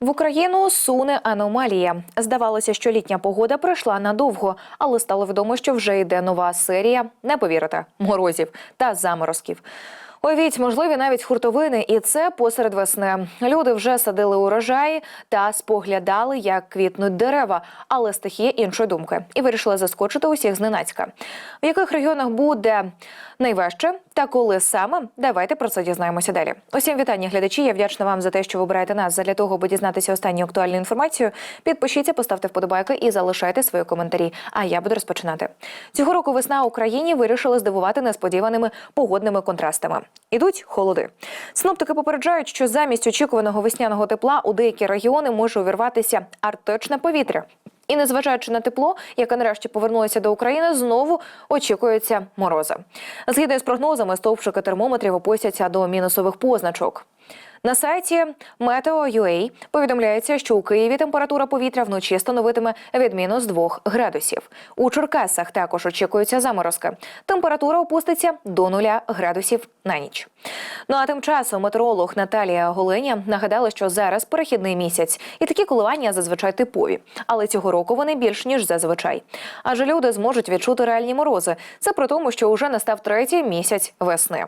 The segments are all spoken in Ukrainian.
В Україну суне аномалія. Здавалося, що літня погода пройшла надовго, але стало відомо, що вже йде нова серія. Не повірите, морозів та заморозків. Уявіть, можливі навіть хуртовини, і це посеред весни. Люди вже садили урожаї та споглядали, як квітнуть дерева, але стихія іншої думки, і вирішили заскочити усіх зненацька. В яких регіонах буде найважче та коли саме? Давайте про це дізнаємося далі. Усім вітання, глядачі. Я вдячна вам за те, що ви обираєте нас задля того, аби дізнатися останню актуальну інформацію. Підпишіться, поставте вподобайки і залишайте свої коментарі. А я буду розпочинати. Цього року весна Україні вирішили здивувати несподіваними погодними контрастами. Ідуть холоди. Синоптики попереджають, що замість очікуваного весняного тепла у деякі регіони може увірватися арктичне повітря. І незважаючи на тепло, яке нарешті повернулося до України, знову очікується морози. Згідно з прогнозами, стовпчики термометрів опустяться до мінусових позначок. На сайті Meteo.ua повідомляється, що у Києві температура повітря вночі становитиме від мінус 2 градусів. У Черкасах також очікуються заморозки. Температура опуститься до 0 градусів на ніч. Ну а тим часом метеоролог Наталія Голеня нагадала, що зараз перехідний місяць, і такі коливання зазвичай типові. Але цього року вони більш ніж зазвичай. Адже люди зможуть відчути реальні морози. Це при тому, що вже настав третій місяць весни.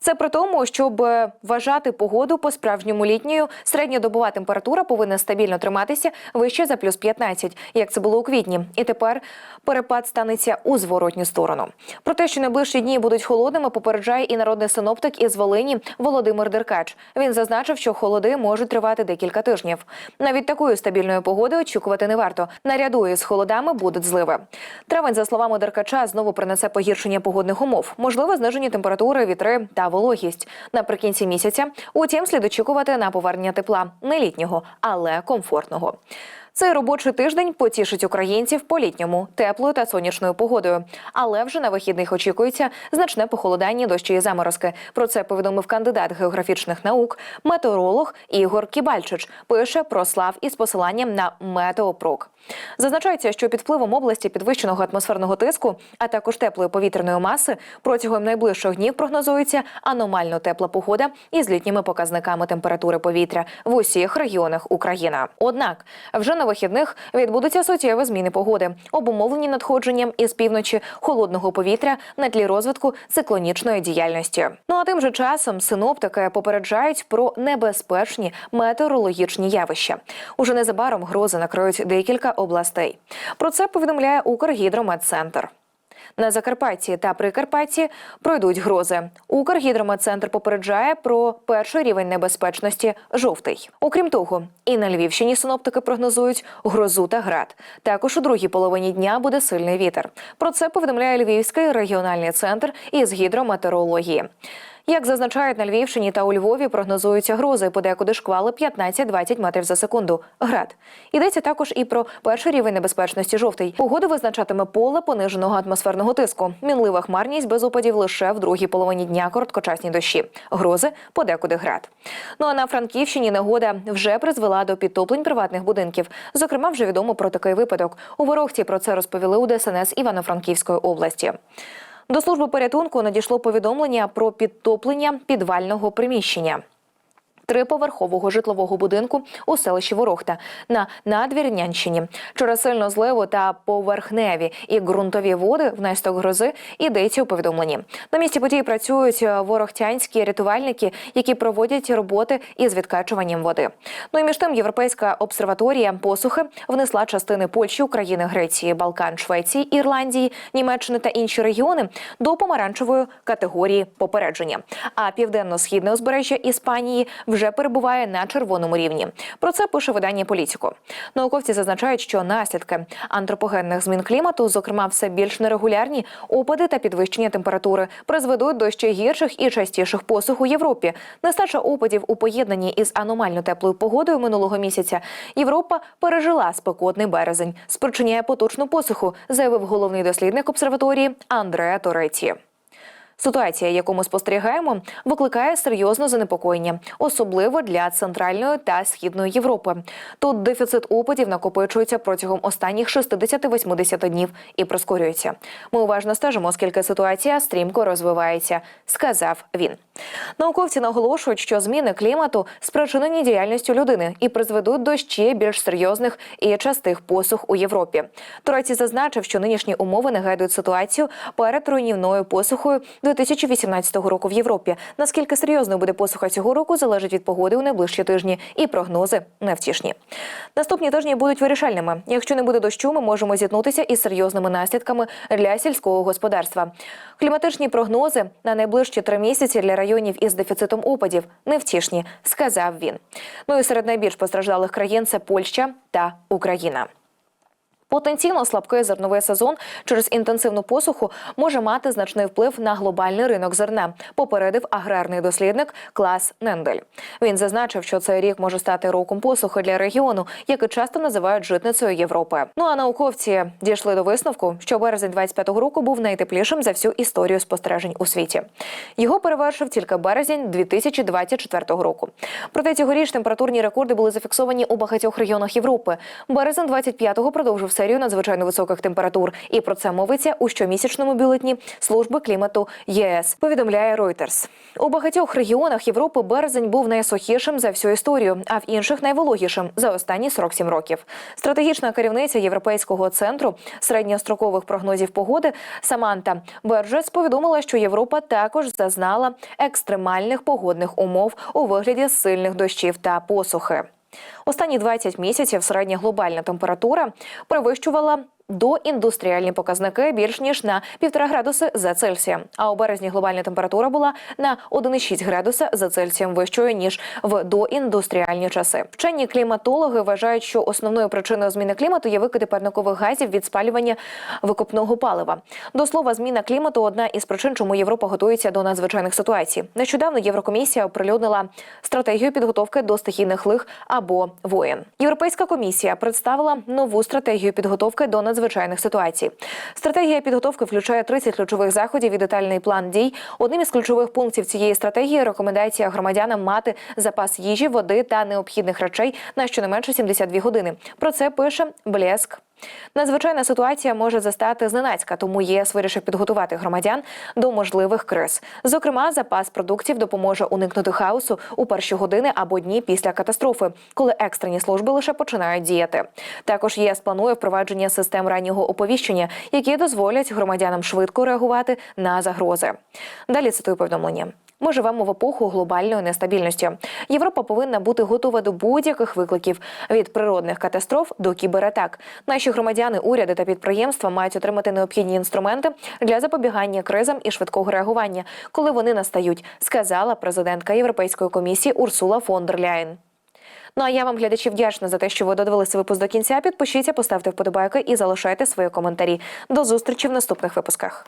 Це при тому, щоб е, вважати погоду по справжньому літньою, середньодобова температура повинна стабільно триматися вище за плюс 15, як це було у квітні. І тепер перепад станеться у зворотню сторону. Про те, що найближчі дні будуть холодними, попереджає і народний синоптик із Волині Володимир Деркач. Він зазначив, що холоди можуть тривати декілька тижнів. Навіть такої стабільної погоди очікувати не варто. Наряду із холодами будуть зливи. Травень, за словами Деркача, знову принесе погіршення погодних умов, можливо, знижені температури, вітри та вологість наприкінці місяця. Утім, слід очікувати на повернення тепла не літнього, але комфортного. Цей робочий тиждень потішить українців по літньому теплою та сонячною погодою. Але вже на вихідних очікується значне похолодання дощі і заморозки. Про це повідомив кандидат географічних наук, метеоролог Ігор Кібальчич. Пише про слав із посиланням на метеопрок. Зазначається, що під впливом області підвищеного атмосферного тиску, а також теплої повітряної маси, протягом найближчих днів прогнозується аномально тепла погода із літніми показниками температури повітря в усіх регіонах України. Однак вже на вихідних відбудуться суттєві зміни погоди, обумовлені надходженням із півночі холодного повітря на тлі розвитку циклонічної діяльності. Ну а тим же часом синоптики попереджають про небезпечні метеорологічні явища. Уже незабаром грози накриють декілька областей. Про це повідомляє Укргідрометцентр. На Закарпатті та Прикарпатті пройдуть грози. Укргідрометцентр попереджає про перший рівень небезпечності жовтий. Окрім того, і на Львівщині синоптики прогнозують грозу та град. Також у другій половині дня буде сильний вітер. Про це повідомляє Львівський регіональний центр із гідрометеорології. Як зазначають на Львівщині та у Львові, прогнозуються грози, подекуди шквали 15-20 метрів за секунду. Град йдеться також і про перший рівень небезпечності жовтий. Погоду визначатиме поле пониженого атмосферного тиску. Мінлива хмарність без опадів лише в другій половині дня короткочасні дощі. Грози подекуди град. Ну а на Франківщині негода вже призвела до підтоплень приватних будинків. Зокрема, вже відомо про такий випадок. У Ворохті про це розповіли у ДСНС Івано-Франківської області. До служби порятунку надійшло повідомлення про підтоплення підвального приміщення. Триповерхового житлового будинку у селищі Ворохта на Надвірнянщині. Через сильну зливу та поверхневі і ґрунтові води внаслідок грози йдеться у повідомленні. На місці події працюють ворохтянські рятувальники, які проводять роботи із відкачуванням води. Ну і між тим європейська обсерваторія посухи внесла частини Польщі, України, Греції, Балкан, Швеції, Ірландії, Німеччини та інші регіони до помаранчевої категорії попередження. А південно-східне узбережжя Іспанії вже перебуває на червоному рівні. Про це пише видання Політіко. Науковці зазначають, що наслідки антропогенних змін клімату, зокрема, все більш нерегулярні опади та підвищення температури, призведуть до ще гірших і частіших посух у Європі. Нестача опадів у поєднанні із аномально теплою погодою минулого місяця. Європа пережила спекотний березень, спричиняє поточну посуху, заявив головний дослідник обсерваторії Андреа Тореті. Ситуація, яку ми спостерігаємо, викликає серйозне занепокоєння, особливо для центральної та східної Європи. Тут дефіцит опадів накопичується протягом останніх 60-80 днів і прискорюється. Ми уважно стежимо, оскільки ситуація стрімко розвивається, сказав він. Науковці наголошують, що зміни клімату спричинені діяльністю людини і призведуть до ще більш серйозних і частих посух у Європі. Туреці зазначив, що нинішні умови нагадують ситуацію перед руйнівною посухою 2018 року в Європі. Наскільки серйозною буде посуха цього року, залежить від погоди у найближчі тижні, і прогнози невтішні. Наступні тижні будуть вирішальними. Якщо не буде дощу, ми можемо зіткнутися із серйозними наслідками для сільського господарства. Кліматичні прогнози на найближчі три місяці для районів із дефіцитом опадів невтішні, сказав він. Ну і серед найбільш постраждалих країн це Польща та Україна. Потенційно слабкий зерновий сезон через інтенсивну посуху може мати значний вплив на глобальний ринок зерна. Попередив аграрний дослідник Клас Нендель. Він зазначив, що цей рік може стати роком посухи для регіону, який часто називають житницею Європи. Ну а науковці дійшли до висновку, що березень 25-го року був найтеплішим за всю історію спостережень у світі. Його перевершив тільки березень 2024 року. Проте цьогоріч температурні рекорди були зафіксовані у багатьох регіонах Європи. Березень 25-го продовжив серію надзвичайно високих температур. І про це мовиться у щомісячному бюлетні служби клімату ЄС. Повідомляє Reuters. У багатьох регіонах Європи березень був найсухішим за всю історію, а в інших найвологішим за останні 47 років. Стратегічна керівниця Європейського центру середньострокових прогнозів погоди Саманта Берджес повідомила, що Європа також зазнала екстремальних погодних умов у вигляді сильних дощів та посухи. Останні 20 місяців середня глобальна температура перевищувала до індустріальні показники більш ніж на 1,5 градуси за Цельсієм. А у березні глобальна температура була на 1,6 градуса за Цельсієм вищою ніж в доіндустріальні часи. Вчені кліматологи вважають, що основною причиною зміни клімату є викиди парникових газів від спалювання викопного палива. До слова, зміна клімату одна із причин, чому Європа готується до надзвичайних ситуацій. Нещодавно Єврокомісія оприлюднила стратегію підготовки до стихійних лих або воєн. Європейська комісія представила нову стратегію підготовки до надзвичайних ситуацій. Стратегія підготовки включає 30 ключових заходів і детальний план дій. Одним із ключових пунктів цієї стратегії рекомендація громадянам мати запас їжі, води та необхідних речей на щонайменше 72 години. Про це пише Блеск. Надзвичайна ситуація може застати зненацька, тому ЄС вирішив підготувати громадян до можливих криз. Зокрема, запас продуктів допоможе уникнути хаосу у перші години або дні після катастрофи, коли екстрені служби лише починають діяти. Також ЄС планує впровадження систем раннього оповіщення, які дозволять громадянам швидко реагувати на загрози. Далі цитую повідомлення. Ми живемо в епоху глобальної нестабільності. Європа повинна бути готова до будь-яких викликів від природних катастроф до кібератак. Наші громадяни, уряди та підприємства мають отримати необхідні інструменти для запобігання кризам і швидкого реагування, коли вони настають, сказала президентка Європейської комісії Урсула фон дер Ляєн. Ну а я вам, глядачі, вдячна за те, що ви додивилися випуск до кінця. Підпишіться, поставте вподобайки і залишайте свої коментарі. До зустрічі в наступних випусках.